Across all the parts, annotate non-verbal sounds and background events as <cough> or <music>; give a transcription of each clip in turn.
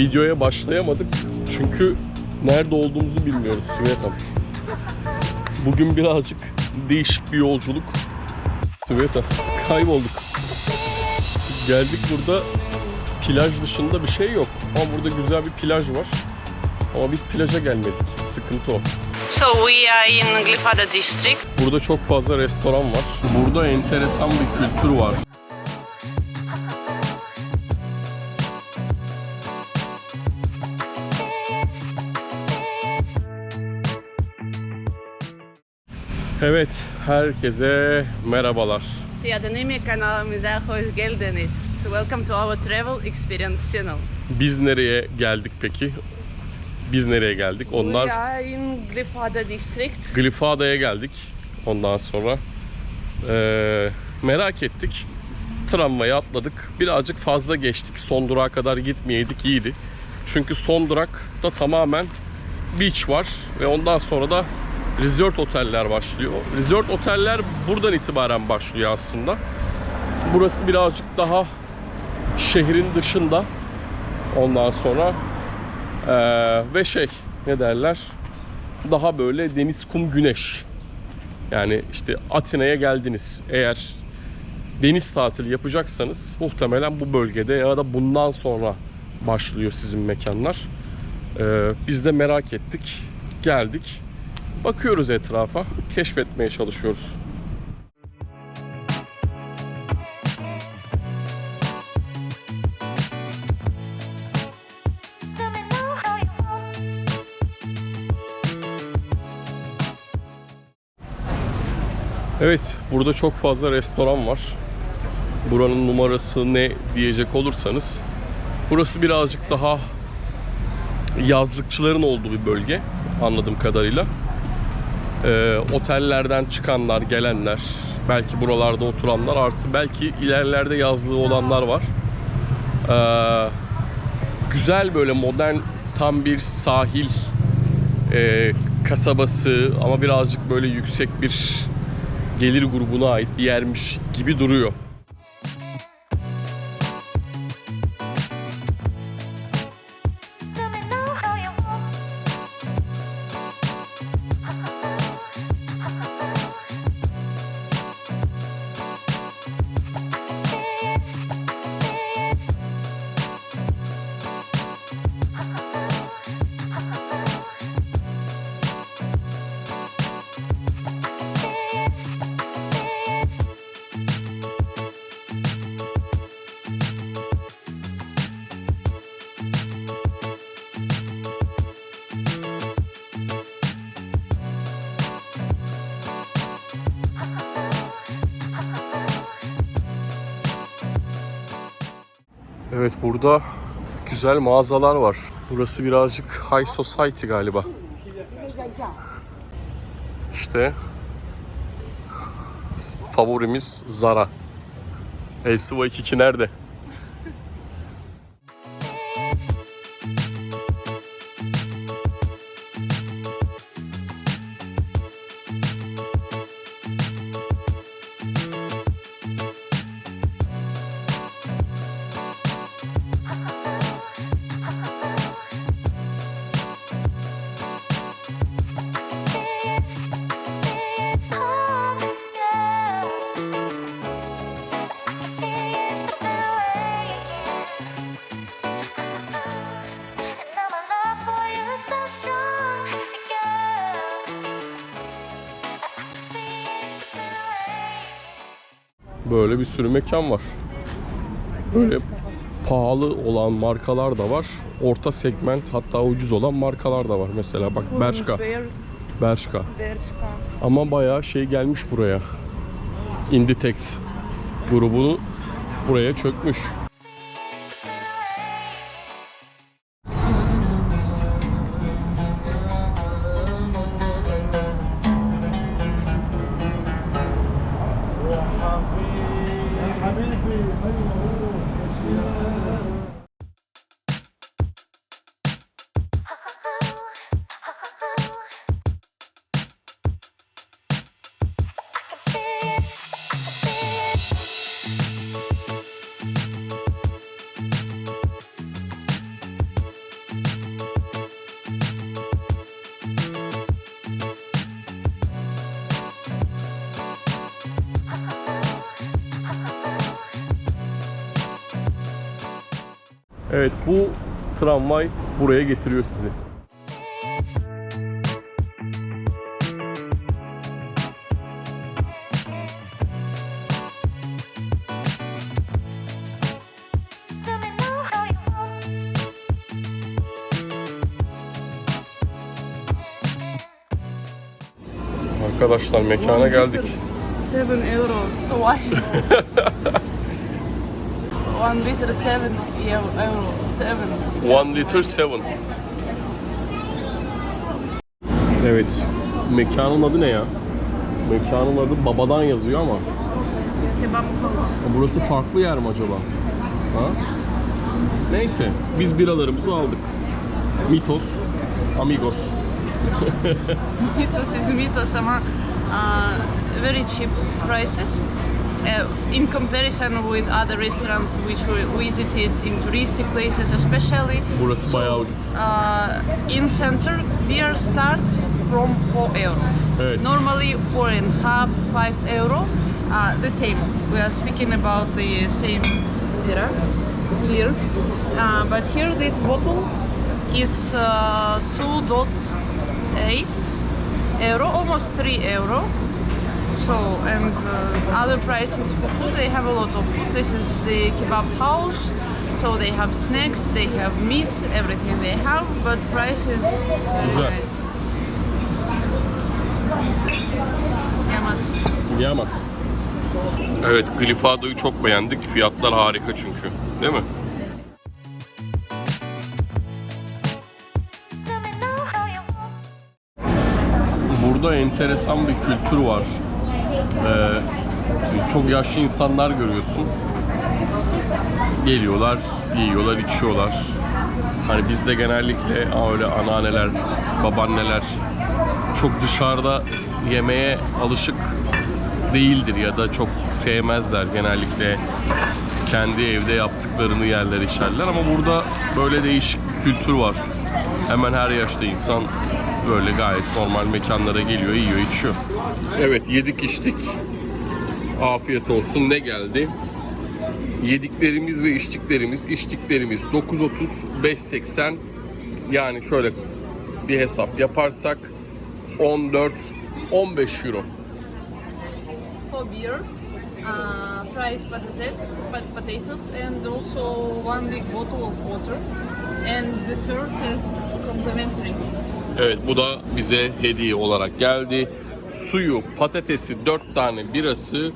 videoya başlayamadık. Çünkü nerede olduğumuzu bilmiyoruz Sveta. Bugün birazcık değişik bir yolculuk. Sveta kaybolduk. Geldik burada plaj dışında bir şey yok. Ama burada güzel bir plaj var. Ama biz plaja gelmedik. Sıkıntı o. So we are in Glyfada district. Burada çok fazla restoran var. Burada enteresan bir kültür var. Evet, herkese merhabalar. Pseudonymy kanalımıza hoş geldiniz. Welcome to our travel experience channel. Biz nereye geldik peki? Biz nereye geldik? Onlar We are in Glyfada district. Glifada'ya geldik. Ondan sonra eee, merak ettik. Tramvayı atladık. Birazcık fazla geçtik. Son durağa kadar gitmeyeydik iyiydi. Çünkü son durakta tamamen beach var ve ondan sonra da resort oteller başlıyor. Resort oteller buradan itibaren başlıyor aslında. Burası birazcık daha şehrin dışında. Ondan sonra eee, ve şey ne derler? daha böyle deniz, kum, güneş. Yani işte Atina'ya geldiniz. Eğer deniz tatili yapacaksanız muhtemelen bu bölgede ya da bundan sonra başlıyor sizin mekanlar. Ee, biz de merak ettik. Geldik. Bakıyoruz etrafa. Keşfetmeye çalışıyoruz. Evet, burada çok fazla restoran var. Buranın numarası ne diyecek olursanız, burası birazcık daha yazlıkçıların olduğu bir bölge anladığım kadarıyla. Ee, otellerden çıkanlar, gelenler, belki buralarda oturanlar artı belki ilerlerde yazlığı olanlar var. Ee, güzel böyle modern tam bir sahil e, kasabası ama birazcık böyle yüksek bir gelir grubuna ait bir yermiş gibi duruyor. Evet burada güzel mağazalar var. Burası birazcık high society galiba. İşte favorimiz Zara. LCY 22 nerede? Böyle bir sürü mekan var. Böyle pahalı olan markalar da var. Orta segment hatta ucuz olan markalar da var. Mesela bak Bershka. Bershka. Ama bayağı şey gelmiş buraya. Inditex grubunu buraya çökmüş. Evet bu tramvay buraya getiriyor sizi. Arkadaşlar mekana geldik. 7 euro. Why? <laughs> One liter 7 euro. 7. 1 liter 7. Evet. Mekanın adı ne ya? Mekanın adı babadan yazıyor ama. Kebap. Burası farklı yer mi acaba? Ha? Neyse. Biz biralarımızı aldık. Mitos. Amigos. <laughs> Mythos is Mythos ama uh, very cheap prices. Uh, in comparison with other restaurants which we visited in touristic places especially. Burası bayağı ucuz. Uh, in center, beer starts from 4 euro. Evet. Normally four and half, five euro. Uh, the same. We are speaking about the same beer. beer. Uh, but here this bottle is uh, 2.8 euro, almost 3 euro. So, and uh, other prices for food, they have a lot of food. This is the kebab house. So they have snacks, they have meat, everything they have, but price is very Güzel. nice. Yamaz. Yiyemez. Evet, Glifado'yu çok beğendik. Fiyatlar harika çünkü. Değil mi? Burada enteresan bir kültür var. Ee, çok yaşlı insanlar görüyorsun. Geliyorlar, yiyorlar, içiyorlar. Hani bizde genellikle öyle anneanneler, babaanneler çok dışarıda yemeğe alışık değildir ya da çok sevmezler genellikle kendi evde yaptıklarını yerler içerler ama burada böyle değişik bir kültür var. Hemen her yaşta insan böyle gayet normal mekanlara geliyor, yiyor, içiyor. Evet yedik içtik. Afiyet olsun. Ne geldi? Yediklerimiz ve içtiklerimiz, içtiklerimiz 9.30, 5.80 yani şöyle bir hesap yaparsak 14, 15 euro. For beer, uh, fried patates, pot- potatoes, and also one big bottle of water. And dessert is complimentary. Evet bu da bize hediye olarak geldi. Suyu, patatesi, 4 tane birası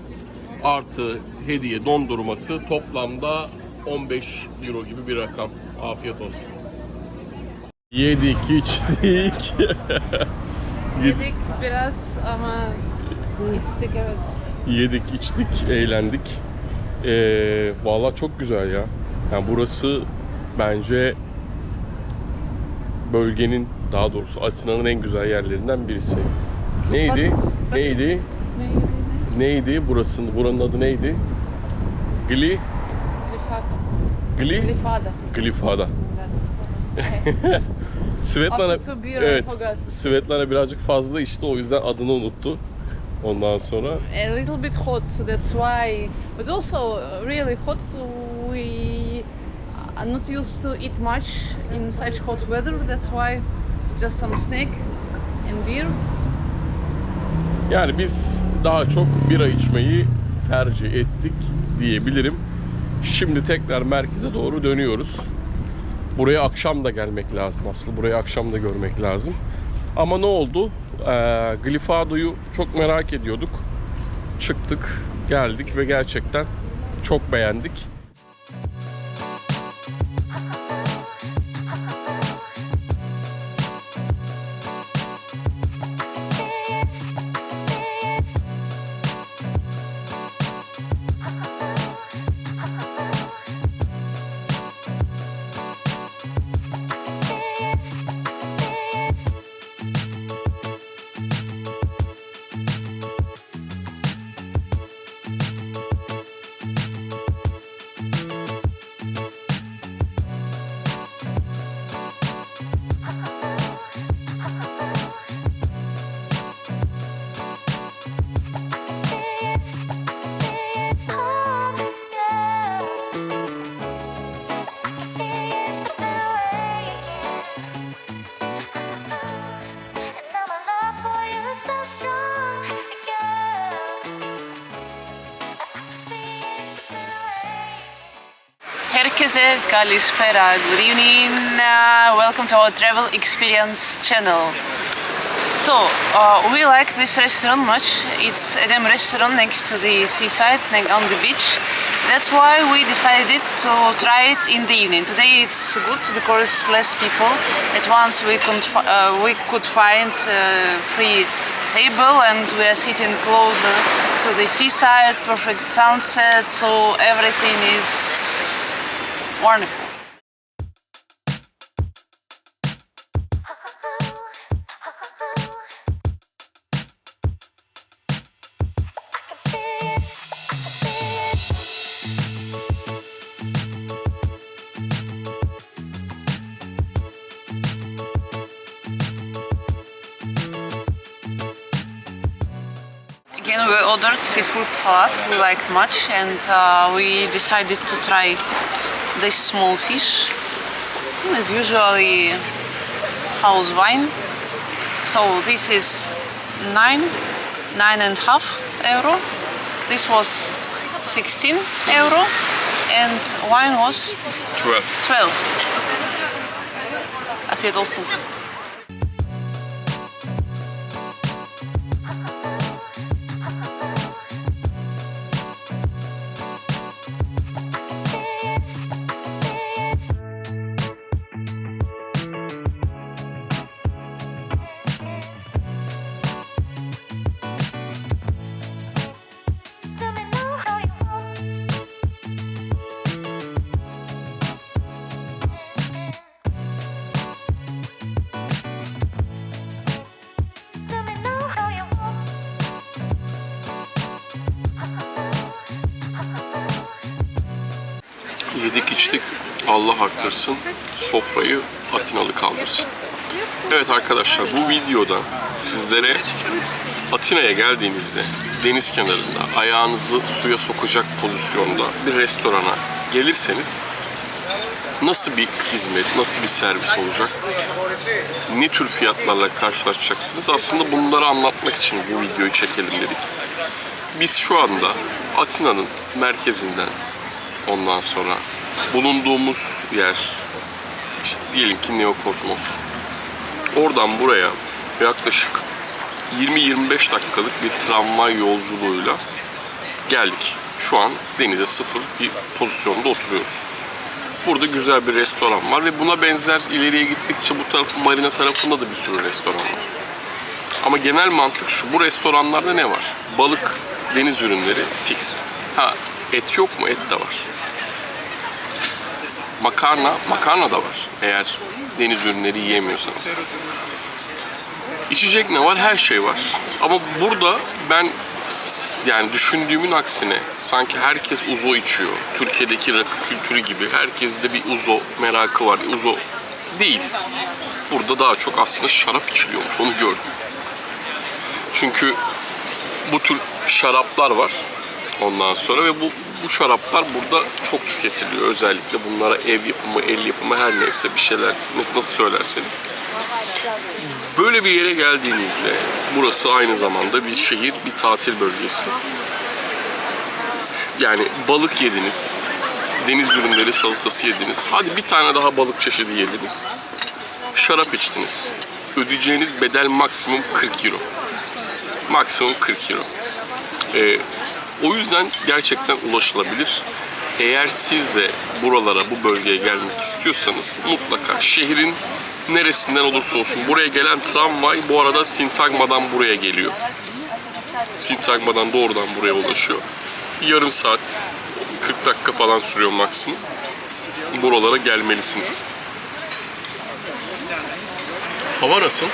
artı hediye dondurması toplamda 15 euro gibi bir rakam. Afiyet olsun. Yedik, içtik. <laughs> Yedik biraz ama içtik evet. Yedik, içtik, eğlendik. Ee, Valla çok güzel ya. Yani burası bence bölgenin daha doğrusu Atina'nın en güzel yerlerinden birisi. Neydi? Bat- Neydi? Neydi? Neydi burasının? Buranın adı neydi? Gli? Glifada. Gli? Glifada. Glifada. <laughs> Svetlana, evet. Svetlana birazcık fazla içti o yüzden adını unuttu. Ondan sonra A little bit hot, that's why. But also really hot, so we are not used to eat much in such hot weather. That's why just some snack and beer. Yani biz daha çok bira içmeyi tercih ettik diyebilirim. Şimdi tekrar merkeze doğru dönüyoruz. Buraya akşam da gelmek lazım aslında. Burayı akşam da görmek lazım. Ama ne oldu? Ee, Glifado'yu çok merak ediyorduk. Çıktık, geldik ve gerçekten çok beğendik. Herkese kalispera. Good evening. Uh, welcome to our travel experience channel. So, uh, we like this restaurant much. It's Edem restaurant next to the seaside, on the beach. That's why we decided to try it in the evening. Today it's good because less people. At once we uh, we could find uh, free table and we are sitting closer to the seaside, perfect sunset, so everything is Again, we ordered seafood salad. We like much, and uh, we decided to try this small fish. is usually house wine. So this is nine, nine and a half euro. This was 16 euro, and wine was 12. 12. Afiyet olsun. İçtik. Allah arttırsın. Sofrayı Atinalı kaldırsın. Evet arkadaşlar bu videoda sizlere Atina'ya geldiğinizde deniz kenarında ayağınızı suya sokacak pozisyonda bir restorana gelirseniz nasıl bir hizmet, nasıl bir servis olacak? Ne tür fiyatlarla karşılaşacaksınız? Aslında bunları anlatmak için bu videoyu çekelim dedik. Biz şu anda Atina'nın merkezinden ondan sonra bulunduğumuz yer işte diyelim ki Neokosmos. Oradan buraya yaklaşık 20-25 dakikalık bir tramvay yolculuğuyla geldik. Şu an denize sıfır bir pozisyonda oturuyoruz. Burada güzel bir restoran var ve buna benzer ileriye gittikçe bu tarafın marina tarafında da bir sürü restoran var. Ama genel mantık şu, bu restoranlarda ne var? Balık, deniz ürünleri fix. Ha, et yok mu? Et de var. Makarna, makarna da var. Eğer deniz ürünleri yiyemiyorsanız. İçecek ne var? Her şey var. Ama burada ben yani düşündüğümün aksine sanki herkes uzo içiyor. Türkiye'deki rakı kültürü gibi. Herkeste bir uzo merakı var. Uzo değil. Burada daha çok aslında şarap içiliyormuş. Onu gördüm. Çünkü bu tür şaraplar var ondan sonra ve bu bu şaraplar burada çok tüketiliyor. Özellikle bunlara ev yapımı, el yapımı her neyse bir şeyler nasıl söylerseniz. Böyle bir yere geldiğinizde burası aynı zamanda bir şehir, bir tatil bölgesi. Yani balık yediniz, deniz ürünleri salatası yediniz. Hadi bir tane daha balık çeşidi yediniz. Şarap içtiniz. Ödeyeceğiniz bedel maksimum 40 euro. Maksimum 40 euro. Ee, o yüzden gerçekten ulaşılabilir. Eğer siz de buralara, bu bölgeye gelmek istiyorsanız mutlaka şehrin neresinden olursa olsun buraya gelen tramvay bu arada Sintagma'dan buraya geliyor. Sintagma'dan doğrudan buraya ulaşıyor. Yarım saat, 40 dakika falan sürüyor maksimum. Buralara gelmelisiniz. Hava nasıl?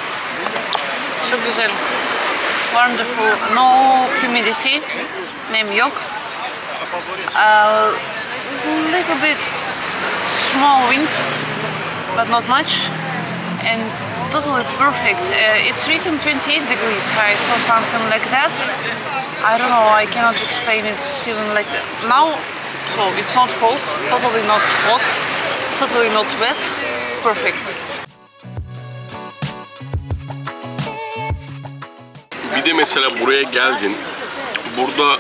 Çok güzel. Wonderful. No humidity. Nem yok. A little bit small wind, but not much. And totally perfect. Uh, it's written 28 degrees. I saw something like that. I don't know. I cannot explain. It's feeling like that. now. So it's not cold. Totally not hot. Totally not wet. Perfect. Bir de mesela buraya geldin. Burada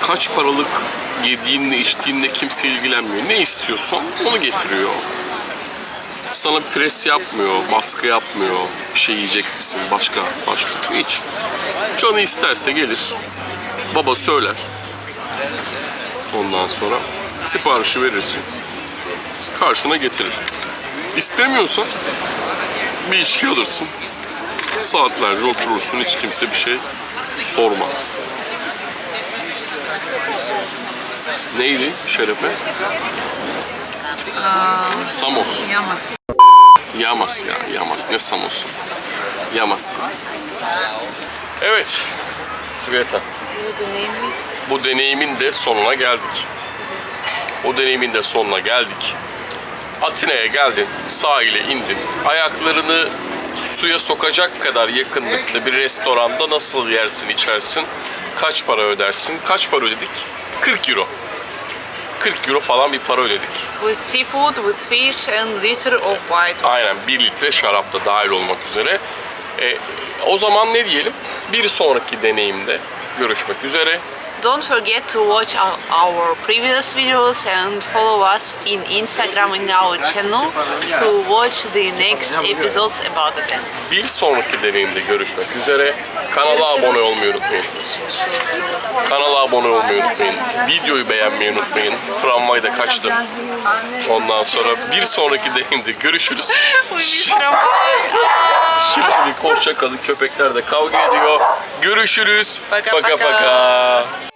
Kaç paralık yediğinle içtiğinle kimse ilgilenmiyor. Ne istiyorsan onu getiriyor. Sana pres yapmıyor, baskı yapmıyor. Bir şey yiyecek misin? Başka, başka. Hiç. Canı isterse gelir. Baba söyler. Ondan sonra siparişi verirsin. Karşına getirir. İstemiyorsan bir içki alırsın. Saatlerce oturursun. Hiç kimse bir şey sormaz. Neydi şerefe? Samos. Yamas. Yamas ya, Yamas. Ne Samos? Yamas. Evet, Sveta. Bu deneyimi. Bu deneyimin de sonuna geldik. O deneyimin de sonuna geldik. Atina'ya geldin, sahile indin. Ayaklarını suya sokacak kadar yakınlıkta bir restoranda nasıl yersin, içersin? Kaç para ödersin? Kaç para ödedik? 40 euro. 40 euro falan bir para ödedik. With seafood, with fish and liter of white. Aynen 1 litre şarap da dahil olmak üzere. E, o zaman ne diyelim? Bir sonraki deneyimde görüşmek üzere. Don't forget to watch our, previous videos and follow us in Instagram in our channel to watch the next episodes about events. Bir sonraki deneyimde görüşmek üzere. Kanala abone olmayı unutmayın. Kanala abone olmayı unutmayın. Videoyu beğenmeyi unutmayın. Tramvayda kaçtım. Ondan sonra bir sonraki deneyimde görüşürüz. <laughs> Şimdilik hoşça kalın. Köpekler de kavga ediyor. Görüşürüz. Paka paka. paka. paka.